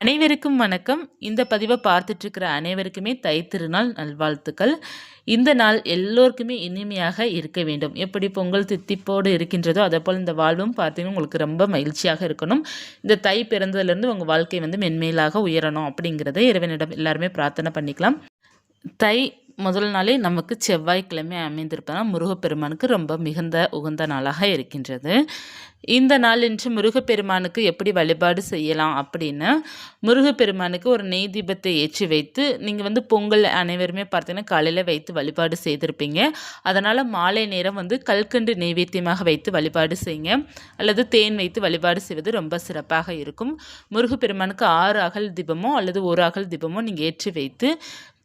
அனைவருக்கும் வணக்கம். இந்த பதிவை பார்த்துட்ருக்கிற அனைவருக்குமே தைத்திருநாள் நல்வாழ்த்துக்கள். இந்த நாள் எல்லோருக்குமே இனிமையாக இருக்க வேண்டும். எப்படி பொங்கல் தித்திப்போடு இருக்கின்றதோ அதே போல் இந்த வாழ்வும் பார்த்தீங்கன்னா உங்களுக்கு ரொம்ப மகிழ்ச்சியாக இருக்கணும். இந்த தை பிறந்ததுலேருந்து உங்கள் வாழ்க்கை வந்து மென்மேலாக உயரணும் அப்படிங்கிறத இறைவனிடம் எல்லாருமே பிரார்த்தனை பண்ணிக்கலாம். தை முதல் நாளே நமக்கு செவ்வாய்க்கிழமை அமைந்திருப்பதால் முருகப்பெருமானுக்கு ரொம்ப மிகுந்த உகந்த நாளாக இருக்கின்றது. இந்த நாள் இன்று முருகப்பெருமானுக்கு எப்படி வழிபாடு செய்யலாம் அப்படின்னு முருகப்பெருமானுக்கு ஒரு நெய் தீபத்தை ஏற்றி வைத்து நீங்கள் வந்து பொங்கல் அனைவருமே பார்த்தீங்கன்னா காலையில் வைத்து வழிபாடு செய்திருப்பீங்க. அதனால் மாலை நேரம் வந்து கல்கண்டு நெய்வேத்தியமாக வைத்து வழிபாடு செய்யுங்க. அல்லது தேன் வைத்து வழிபாடு செய்வது ரொம்ப சிறப்பாக இருக்கும். முருகப்பெருமானுக்கு ஆறு அகல் தீபமோ அல்லது ஒரு அகல் தீபமோ நீங்கள் ஏற்றி வைத்து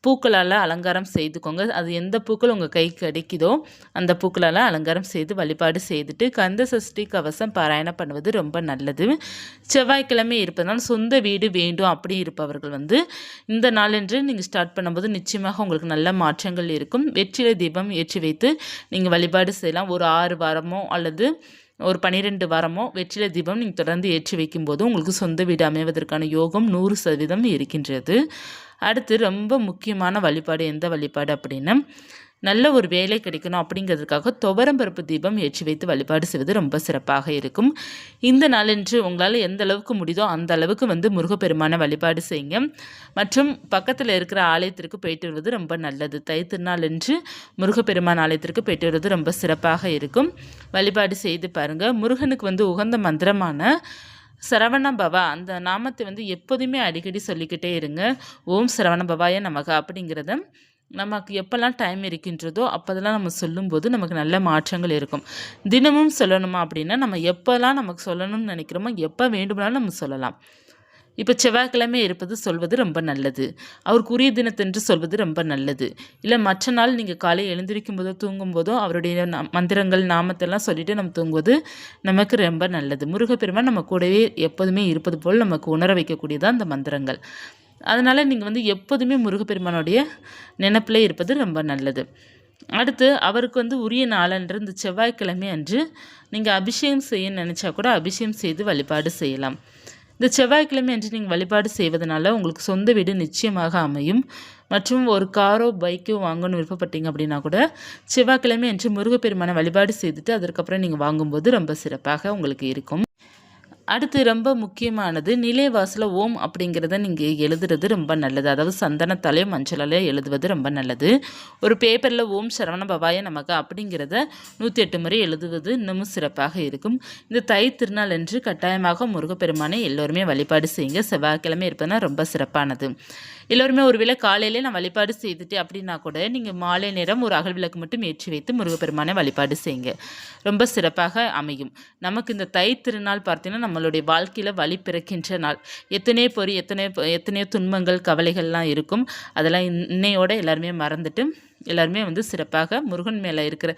பூக்களால் அலங்காரம் செய்துக்கோங்க. அது எந்த பூக்கள் உங்கள் கைக்கு கிடைக்குதோ அந்த பூக்களால் அலங்காரம் செய்து வழிபாடு செய்துட்டு கந்த சஷ்டி கவசம் பாராயணம் பண்ணுவது ரொம்ப நல்லது. செவ்வாய்க்கிழமை இருப்பதனால் சொந்த வீடு வேண்டும் அப்படி இருப்பவர்கள் வந்து இந்த நாளன்று நீங்கள் ஸ்டார்ட் பண்ணும்போது நிச்சயமாக உங்களுக்கு நல்ல மாற்றங்கள் இருக்கும். வெற்றிலை தீபம் ஏற்றி வைத்து நீங்கள் வழிபாடு செய்யலாம். ஒரு ஆறு வாரமோ அல்லது ஒரு பன்னிரெண்டு வாரமோ வெற்றிலை தீபம் நீங்கள் தொடர்ந்து ஏற்றி வைக்கும்போது உங்களுக்கு சொந்த வீடு அமைவதற்கான யோகம் நூறு சதவீதம் இருக்கின்றது. அடுத்து ரொம்ப முக்கியமான வழிபாடு எந்த வழிபாடு அப்படின்னா நல்ல ஒரு வேலை கிடைக்கணும் அப்படிங்கிறதுக்காக துவரம்பருப்பு தீபம் ஏற்றி வைத்து வழிபாடு செய்வது ரொம்ப சிறப்பாக இருக்கும். இந்த நாளன்று உங்களால் எந்த அளவுக்கு முடியுதோ அந்த அளவுக்கு வந்து முருகப்பெருமான வழிபாடு செய்யுங்க. மற்றும் பக்கத்தில் இருக்கிற ஆலயத்திற்கு போயிட்டு வருவது ரொம்ப நல்லது. தை திருநாளன்று முருகப்பெருமான் ஆலயத்திற்கு போயிட்டு வருவது ரொம்ப சிறப்பாக இருக்கும். வழிபாடு செய்து பாருங்கள் முருகனுக்கு வந்து உகந்த மந்திரமான சரவண பவா அந்த நாமத்தை வந்து எப்போதுமே அடிக்கடி சொல்லிக்கிட்டே இருங்க. ஓம் சரவண பவாய நமக அப்படிங்கிறத நமக்கு எப்போல்லாம் டைம் இருக்கின்றதோ அப்போதெல்லாம் நம்ம சொல்லும்போது நமக்கு நல்ல மாற்றங்கள் இருக்கும். தினமும் சொல்லணுமா அப்படின்னா நம்ம எப்போல்லாம் நமக்கு சொல்லணும்னு நினைக்கிறோமோ எப்போ வேண்டுமானாலும் நம்ம சொல்லலாம். இப்போ செவ்வாய்க்கிழமை இருப்பது சொல்வது ரொம்ப நல்லது. அவருக்குரிய தினத்தென்று சொல்வது ரொம்ப நல்லது. இல்லை மற்ற நாள் நீங்கள் காலை எழுந்திருக்கும் போதோ தூங்கும் போதோ அவருடைய மந்திரங்கள் நாமத்தெல்லாம் சொல்லிவிட்டு நம்ம தூங்குவது நமக்கு ரொம்ப நல்லது. முருகப்பெருமான் நம்ம கூடவே எப்போதுமே இருப்பது போல் நமக்கு உணர வைக்கக்கூடியதான் அந்த மந்திரங்கள். அதனால் நீங்கள் வந்து எப்போதுமே முருகப்பெருமானுடைய நினப்பில் இருப்பது ரொம்ப நல்லது. அடுத்து அவருக்கு வந்து உரிய நாளன்று இந்த செவ்வாய்க்கிழமை அன்று நீங்கள் அபிஷேகம் செய்ய நினச்சா கூட அபிஷேகம் செய்து வழிபாடு செய்யலாம். இந்த செவ்வாய்க்கிழமை அன்று நீங்கள் வழிபாடு செய்வதனால உங்களுக்கு சொந்த வீடு நிச்சயமாக அமையும். மற்றும் ஒரு காரோ பைக்கோ வாங்கணும்னு விருப்பப்பட்டீங்க அப்படின்னா கூட செவ்வாய்க்கிழமை அன்று முருகப்பெருமான வழிபாடு செய்துட்டு அதற்கப்புறம் நீங்கள் வாங்கும்போது ரொம்ப சிறப்பாக உங்களுக்கு இருக்கும். அடுத்து ரொம்ப முக்கியமானது நிலைவாசல ஓம் அப்படிங்கிறத நீங்கள் எழுதுறது ரொம்ப நல்லது. அதாவது சந்தனத்தாலேயோ மஞ்சளாலேயோ எழுதுவது ரொம்ப நல்லது. ஒரு பேப்பரில் ஓம் சரவண பவாய நமக்கு அப்படிங்கிறத நூற்றி எட்டு முறை எழுதுவது இன்னமும் சிறப்பாக இருக்கும். இந்த தை திருநாள் என்று கட்டாயமாக முருகப்பெருமானை எல்லோருமே வழிபாடு செய்யுங்க. செவ்வாய்க்கிழமை இருப்பதுனா ரொம்ப சிறப்பானது. எல்லோருமே ஒருவேளை காலையிலே நான் வழிபாடு செய்துட்டு அப்படின்னா கூட நீங்கள் மாலை நேரம் ஒரு அகல் விளக்கு மட்டும் ஏற்றி வைத்து முருகப்பெருமானை வழிபாடு செய்யுங்க. ரொம்ப சிறப்பாக அமையும். நமக்கு இந்த தை திருநாள் பார்த்தீங்கன்னா நம்ம நம்மளுடைய வாழ்க்கையில் வழி பிறக்கின்ற நாள். எத்தனையோ பொறி எத்தனையோ எத்தனையோ துன்பங்கள் கவலைகள்லாம் இருக்கும். அதெல்லாம் இன்னையோட எல்லாருமே மறந்துட்டு எல்லாருமே வந்து சிறப்பாக முருகன் மேலே இருக்கிற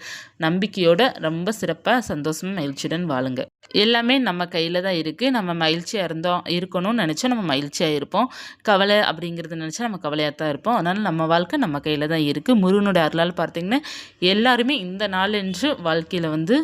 நம்பிக்கையோட ரொம்ப சிறப்பாக சந்தோஷமாக மகிழ்ச்சியுடன் வாழுங்க. எல்லாமே நம்ம கையில் தான் இருக்குது நம்ம மகிழ்ச்சியாக இருந்தோம் இருக்கணும்னு நினச்சா நம்ம மகிழ்ச்சியாக இருப்போம். கவலை அப்படிங்கிறது நினச்சா நம்ம கவலையாக தான் இருப்போம். அதனால் நம்ம வாழ்க்கை நம்ம கையில் தான் இருக்குது முருகனோட அருளால் பார்த்திங்கன்னா எல்லாருமே இந்த நாள் என்று வாழ்க்கையில் வந்து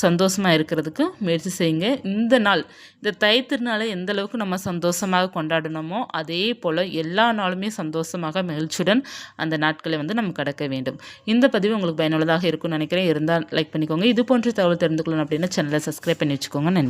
சந்தோஷமாக இருக்கிறதுக்கு முயற்சி செய்யுங்க. இந்த நாள் இந்த தை திருநாளை எந்த அளவுக்கு நம்ம சந்தோஷமாக கொண்டாடணுமோ அதே போல் எல்லா நாளுமே சந்தோஷமாக மகிழ்ச்சியுடன் அந்த நாட்களை வந்து நம்ம கடக்க வேண்டும். இந்த பதிவு உங்களுக்கு பயனுள்ளதாக இருக்கும்னு நினைக்கிறேன். இருந்தால் லைக் பண்ணிக்கோங்க. இது போன்ற தகவல் தெரிந்து கொள்ளணும் அப்படின்னா சேனலை சப்ஸ்கிரைப் பண்ணி வச்சுக்கோங்க. நன்றி.